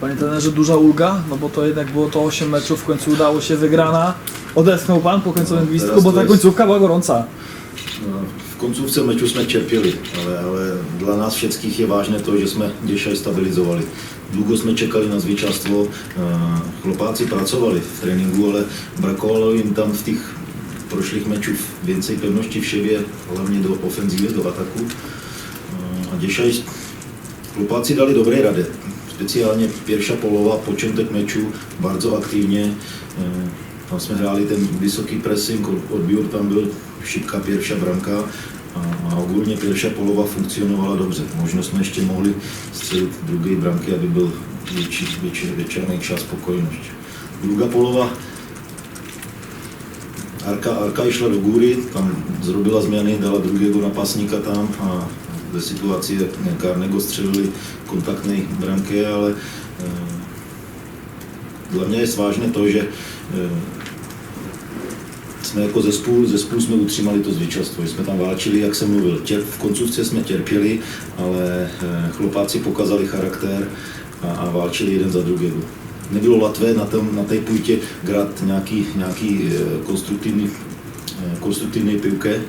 Panie trenerze, duża ulga, no bo to jednak było to 8 meczów, w końcu udało się wygrana. Odetchnął Pan po końcowym No, gwizdku, teraz bo ta jest- końcówka była gorąca. No, V koncovce meču jsme čerpili, ale, ale dla nás všetkých je vážné to, že jsme Děšaj stabilizovali. Dlouho jsme čekali na zvíťazstvo, eh, chlopáci pracovali v tréninku, ale brakovalo jim tam v těch prošlých mečů więcej pevnosti v šebě, hlavně do ofenzívy, do ataku. Eh, A Děšaj, chlopáci dali dobré rady. Speciálně Pěrša Polova, počátek meču, bardzo aktivně. Eh, Tam jsme hráli ten vysoký pressing, odbír tam byl šipka Pěrša Branka a, ogólně Pěrša Polova funkcionovala dobře. Možno jsme ještě mohli střelit druhé branky, aby byl větší, větší, větší nejčá spokojnost. Druga Polova Arka, Arka išla do góry, tam zrobila změny, dala druhého napasníka tam a ve situaci Karnego střelili kontaktné branky, ale eh, dla mě je vážné to, že eh, jsme jako zespůl, zespůl jsme utřímali to že jsme tam válčili, jak jsem mluvil. Těr, v koncovce jsme terpěli, ale eh, chlopáci pokazali charakter a, a válčili jeden za druhého. Nebylo latvé na, tom, na té půjtě grát nějaký, nějaký konstruktivní, konstruktivní pivke,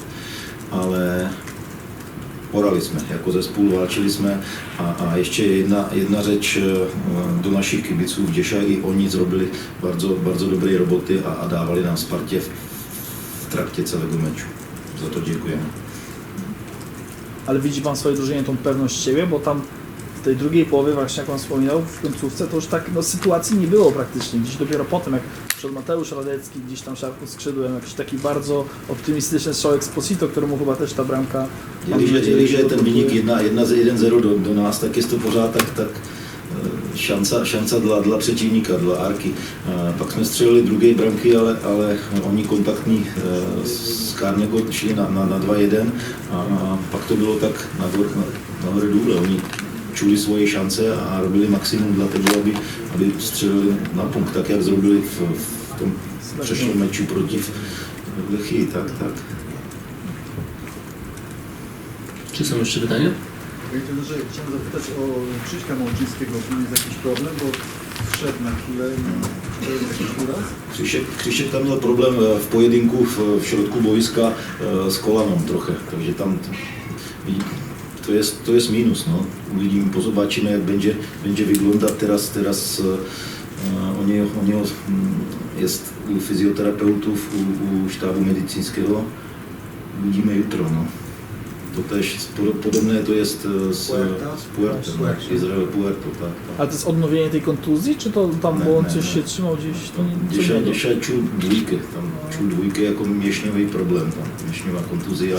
ale poraliśmy jako zespół, walczyliśmy, a, a jeszcze jedna, jedna rzecz e, do naszych kibiców dzisiaj, oni zrobili bardzo, bardzo dobre roboty a, a dawali nam wsparcie w, trakcie całego meczu. Za to dziękujemy. Ale widzi Pan swoje drużynie tą pewność siebie, bo tam w tej drugiej połowie, właśnie jak Pan wspominał, w końcówce to już tak no, sytuacji nie było praktycznie. Gdzieś dopiero potem, jak przed Mateusz Radecki, gdzieś tam szarpnął skrzydłem, jakiś taki bardzo optymistyczny strzał Exposito, któremu chyba też ta bramka... mam Když je, nadzieję, když że je ten dopinguje. vynik 1, 1 z 1-0 do, do nás, tak je to pořád tak, tak eh, šanca, šanca dla, dla přetivníka, dla Arky. Eh, Pak jsme střelili druhé branky, ale, ale oni kontaktní eh, z Kárnego šli na, na, na 2-1 a, a pak to bylo tak nahoru, na, nahoru důle. Oni czuli swoje szanse, a robili maksimum dlatego, aby, aby strzelili na punkt, tak jak zrobili w, w tym przeszłym meczu przeciw Lechii, tak, tak. Czy są jeszcze pytania? Chciałem zapytać o Krzyśka Małczyńskiego, czy jest jakiś problem, bo wszedł na chwilę i no, to? Krzysiek, Krzysiek tam miał problem e, w pojedynku w, środku boiska e, z kolaną trochę, także tam to je, to je mínus. No. Uvidíme, pozobačíme, jak będzie, będzie wyglądać teraz, teraz uh, o něho, o něho jest u fyzioterapeutów, u, u štábu medicínského. Uvidíme jutro. No. To tež pod- podobné to jest z, Puerto? z Puerto, no. Izrael Puerto. Tak, tak. Ale to jest odnowienie tej kontuzji, czy to tam, Nie, bo on nie, coś nie. się trzymał gdzieś, to nie, nie Děša čul dvojky, tam čul dvojky jako měšňový problém, tam měšňová kontuzia,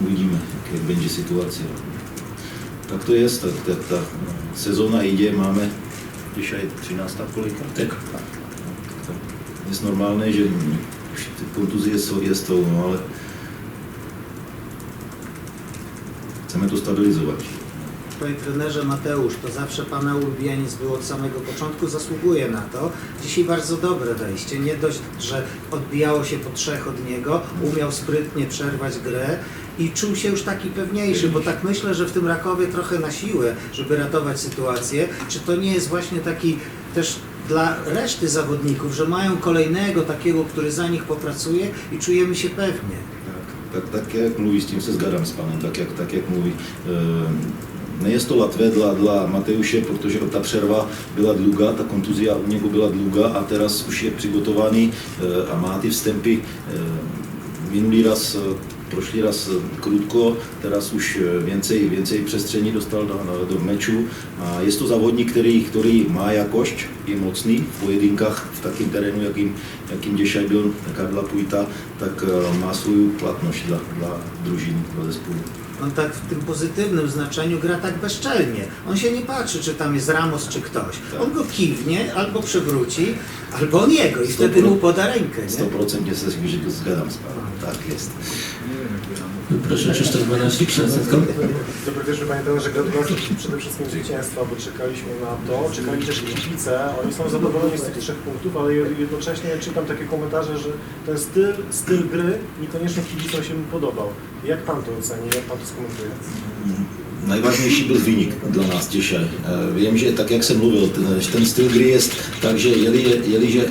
uvidíme, jak, będzie situace. Tak to jest, tak, tak ta sezóna jde, máme, Děša je 13. kolika? Tak. Tak jest normálne, že kontuzie jsou, je no ale chceme to stabilizovat. Panie trenerze Mateusz, to zawsze Pana ulubieniec był od samego początku, zasługuje na to. Dzisiaj bardzo dobre wejście. Nie dość, że odbijało się po trzech od niego, umiał sprytnie przerwać grę i czuł się już taki pewniejszy, bo tak myślę, że w tym Rakowie trochę na siłę, żeby ratować sytuację. Czy to nie jest właśnie taki też dla reszty zawodników, że mają kolejnego takiego, który za nich popracuje i czujemy się pewnie? Tak, tak, tak jak mluví, s tím se zgadám s panem, tak jak, tak jak mluví. Ehm, Ne je to latvé dla, dla Mateuše, protože ta přerva byla dlouhá, ta kontuzia u něho byla dlouhá a teraz už je přigotovaný eh, a má ty vstępy. Eh, Minulý raz, eh, prošlý raz krutko, teraz už więcej, więcej přestření dostal do, do, meču a je to závodník, který, který má jakošť, je mocný v pojedynkách v takém terénu, jakým, jakým Děšaj byl, jaká byla půjta, tak má svou platnost dla, dla družiny, dla zespolu. On tak w tym pozytywnym znaczeniu gra tak bezczelnie. On się nie patrzy, czy tam jest Ramos, czy ktoś. Tak. On go kiwnie, albo przewróci, albo on jego i wtedy mu poda rękę. Nie? 100% se že zgadám s panem. Tak jest. Nie wiem, jak gram. Proszę Krzysztof Banaszki, przewodniczący. Dobry wieczór Panie Trenerze, gratulacje przede wszystkim zwycięstwa, bo czekaliśmy na to, czekali też kibice, oni są zadowoleni z tych trzech punktów, ale jednocześnie czytam takie komentarze, że ten styl, styl gry niekoniecznie kibicom się podobał. Jak Pan to oceni, jak Pan to skomentuje? Najważniejší byl výnik dla nás dzisiaj. E, Vím, že tak, jak jsem mluvil, ten, ten styl hry je tak, že jeli, jeliže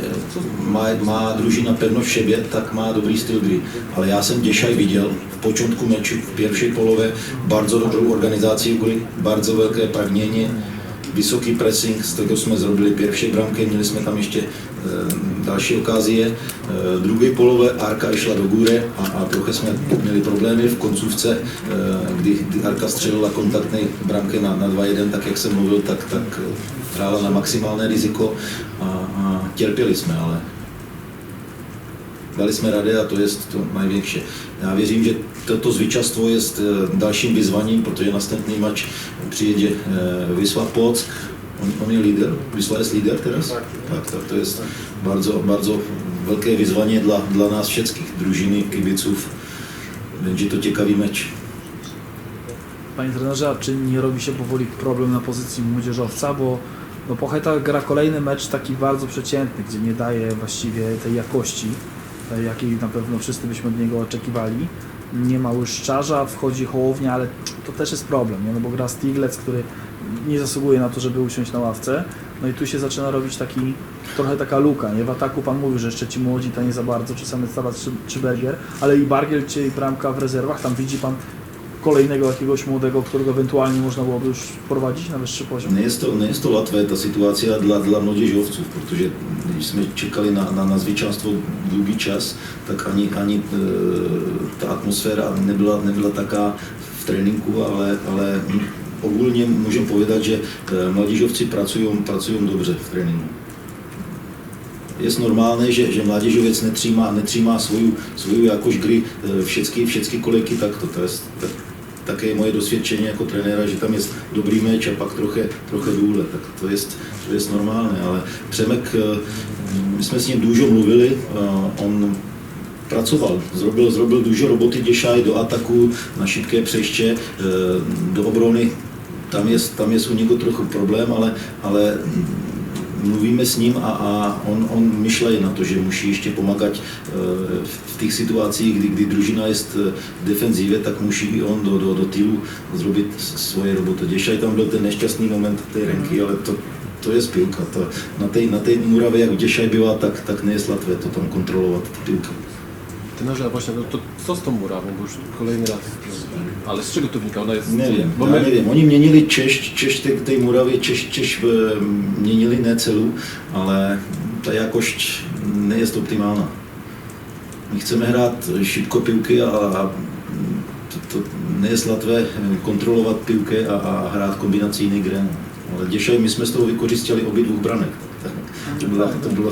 má, má družina pevnost v šebě, tak má dobrý styl hry. Ale já jsem Děšaj viděl v počátku meču, v pierwszej polově, bardzo dobrou organizaci bardzo velké pragnění, vysoký pressing, z toho jsme zrobili pierwszej bramky, měli jsme tam ještě e, další okázie. E, druhé polové Arka išla do góry a, a trochu jsme měli problémy v koncovce, e, kdy, kdy Arka střelila kontaktné bramky na, na 2-1, tak jak jsem mluvil, tak, tak hrála na maximálné riziko a, a terpěli jsme, ale dali jsme rady a to je to největší. Já věřím, že toto zvítězstvo je dalším vyzvaním, protože następný mač přijede eh, Wisła Płock. On, on je líder, Wisła jest líder teraz? Tak. tak, tak to jest bardzo, bardzo velké vyzvanie dla, dla nás všetkých, družiny, kibiców. Będzie to ciekawy mecz. Panie trenerze, a czy nie robi się powoli problem na pozycji młodzieżowca, bo no Pocheta gra kolejny mecz taki bardzo przeciętny, gdzie nie daje właściwie tej jakości, tej, jakiej na pewno wszyscy byśmy od niego oczekiwali. Nie ma łyszczarza, wchodzi Hołownia, ale to też jest problem, nie? No bo gra Stiglec, który nie zasługuje na to, żeby usiąść na ławce. No i tu się zaczyna robić taki, trochę taka luka, nie? W ataku pan mówił, że jeszcze ci młodzi to nie za bardzo, czasami Stała czy, czy Berger, ale i Bargiel, czy i bramka w rezerwach, tam widzi pan kolejnego jakiegoś młodego, którego ewentualnie można byłoby już prowadzić na wyższy poziom? Nie jest to, nie jest to łatwe ta sytuacja dla, dla młodzieżowców, když jsme čekali na, na, na zvítězstvo dlouhý čas, tak ani, ani e, ta atmosféra nebyla, nebyla taká v tréninku, ale, ale ogólně můžem povedat, že e, mladížovci pracují, pracují dobře v tréninku. Je normálne, že, že mládežovec netřímá, netřímá svoju, svoju jakož hry e, všechny, všechny kolejky takto. To je, tak, také je moje dosvědčení jako trenéra, že tam je dobrý meč a pak trochu, trochu důle, tak to je, to je normálné, ale Přemek, e, my jsme s ním důžo mluvili, on pracoval, zrobil, zrobil dużo roboty Děšaj do ataku, na šibké přeště, do obrony, tam je, tam je u něho trochu problém, ale, ale mluvíme s ním a, a on, on myšlej na to, že musí ještě pomáhat e, v těch situacích, kdy, kdy družina je v defenzívě, tak musí i on do, do, do týlu zrobit svoje roboty. Děšaj tam byl ten nešťastný moment té renky, ale to, to je spilka. To, na té na tej muravě, jak Děšaj byla, tak, tak łatwe to tam kontrolować, ta piłka. Trenerze, a właśnie, no to co z tą murawą, bo już kolejny raz. Ale z czego to wynika? Ona jest... Nie wiem, bo já my, nevím. Oni měnili Češ, Češ té, té Muravě, Češ, Češ eh, měnili ne celou, ale ta jakošť nie jest optimálna. My chceme hrát šipko pivky a, a to, to nie jest łatvé kontrolovat pivky a, a hrát kombinacyjný grén. Ale Děšaj, my jsme z toho vykořistili obě dvou branek. Tak, to, bylo, to bylo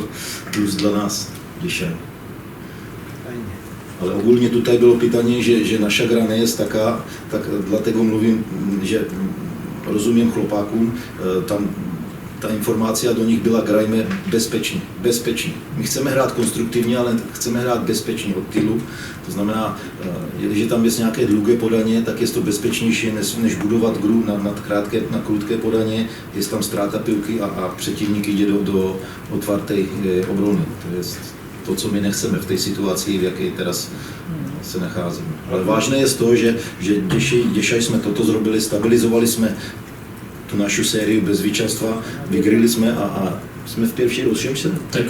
plus dla nás, Děšaj. Ale ogólnie tutaj było pytanie, że, że nasza gra nie jest taka, tak dlatego mówię, że rozumiem chłopakom, e, tam ta informacja do nich była grajmy bezpiecznie, bezpiecznie. My chcemy grać konstruktywnie, ale chcemy grać bezpiecznie od tylu. To znamená, e, jeżeli tam jest nějaké długie podanie, tak jest to bezpečnější, než, budovat hru na, na, krátké, na krutké podanie. Jest tam ztráta pilky a, a přetivník jde do, do otwartej e, obrony. To jest to, co my nechceme v té situaci, v jaké teraz se nacházíme. Ale vážné je to, že, že Děšaj, Děšaj jsme toto zrobili, stabilizovali jsme tu našu sériu bez vítězstva, vygryli jsme a, a jsme v pierwší rozšemce. Tak.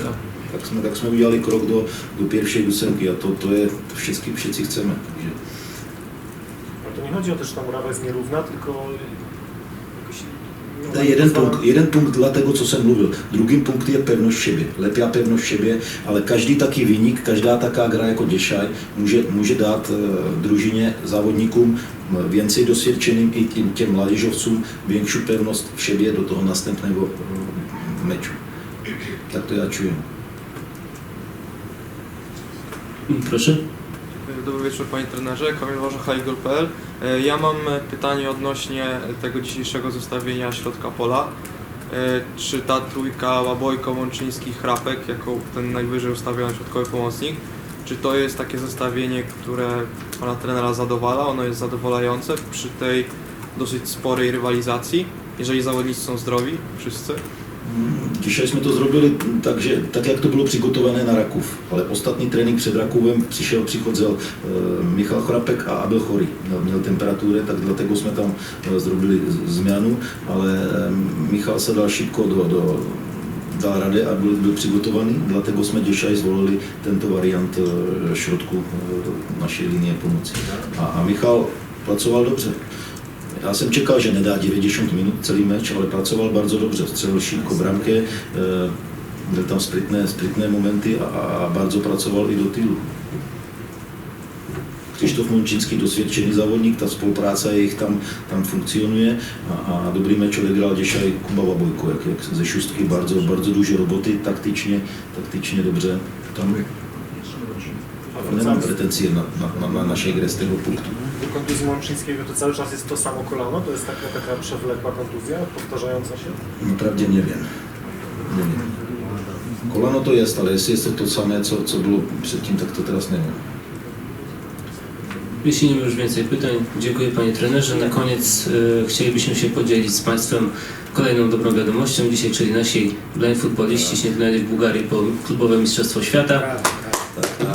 Tak jsme, tak jsme udělali krok do, do pierwszej ósemki a to, to je, to všetci chceme. Takže Ale to nie chodzi o to, że ta murawa jest nierówna, tylko. To je jeden punkt, jeden punkt dla tego, co jsem mluvil. Druhý punkt je pevnost v šebě, lepá pevnost v šebě, ale každý taký výnik, každá taká hra jako Děšaj může, může dát e, družině, závodníkům m, więcej dosvědčeným i těm, těm mládežovcům větší pevnost v šebě do toho następného e, meču. Tak to já čujem. Proszę. Dobry wieczór Panie Trenerze, Kamil Warzecha, Igor.pl. E, Ja mam e, pytanie odnośnie tego dzisiejszego zestawienia środka pola. E, Czy ta trójka Łabojko, Łączyński, Chrapek jako ten najwyżej ustawiony środkowy pomocnik, czy to jest takie zestawienie, które Pana trenera zadowala? Ono jest zadowalające przy tej dosyć sporej rywalizacji, jeżeli zawodnicy są zdrowi, wszyscy? Dzisiaj jsme to zrobili tak, že, tak, jak to bylo přigotované na Rakův. Ale ostatní trénink před Rakůvem přišel, přicházel e, Michal Chrapek a Abel Chory. Měl, měl temperatury, tak dlatego jsme tam e, zrobili změnu, ale e, Michal se dal šipko do, do dal rady a byl, byl přigotovaný, dlatego jsme děšaj zvolili tento variant šrotku naší linie pomoci. A, a Michal pracoval dobře. Já jsem čekal, že nedá 90 minut celý meč, ale pracoval bardzo dobře. Střelil šípko bramke, e, byl tam sprytné, sprytné momenty a, a bardzo pracoval i do týlu. Krzysztof Mončinský, dosvědčený závodník, ta spolupráce jejich tam, tam funkcionuje a, a dobrý meč odegrál děšaj Kuba Vabojko, jak, jak ze šustky, bardzo, bardzo duže roboty, taktičně, taktičně dobře. Tam nemám pretencie na, na, na, na nasze gry z tego punktu. Kontuzji Mączyńskiego to cały czas jest to samo kolano? To jest taka, taka przewlekła kontuzja, powtarzająca się? Naprawdę nie wiem. Nie wiem. Kolano to jest, ale jestli jest to to samé, co, co było předtím, tak to teraz nie wiem. Jeśli nie ma już więcej pytań, dziękuję Panie Trenerze. Na koniec e, chcielibyśmy się podzielić z Państwem kolejną dobrą wiadomością. Dzisiaj, czyli nasi blind futboliści sięgnęli w Bułgarii po klubowe Mistrzostwo Świata. Brawo, brawo.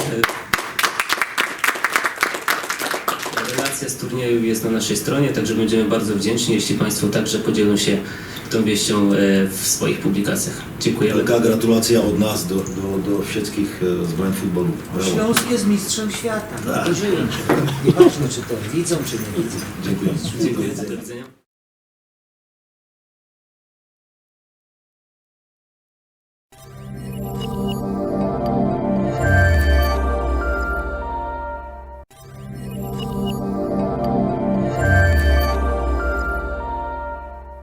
Relacja z turnieju jest na naszej stronie, także będziemy bardzo wdzięczni, jeśli Państwo także podzielą się tą wieścią e, w swoich publikacjach. Dziękujemy. Wielka gratulacja od nas do, do, do wszystkich e, z blind futbolu. Brawo. Śląsk jest mistrzem świata. Tak. Nieważne, czy to widzą, czy nie widzą. Dziękuję. Dziękuję. Do widzenia.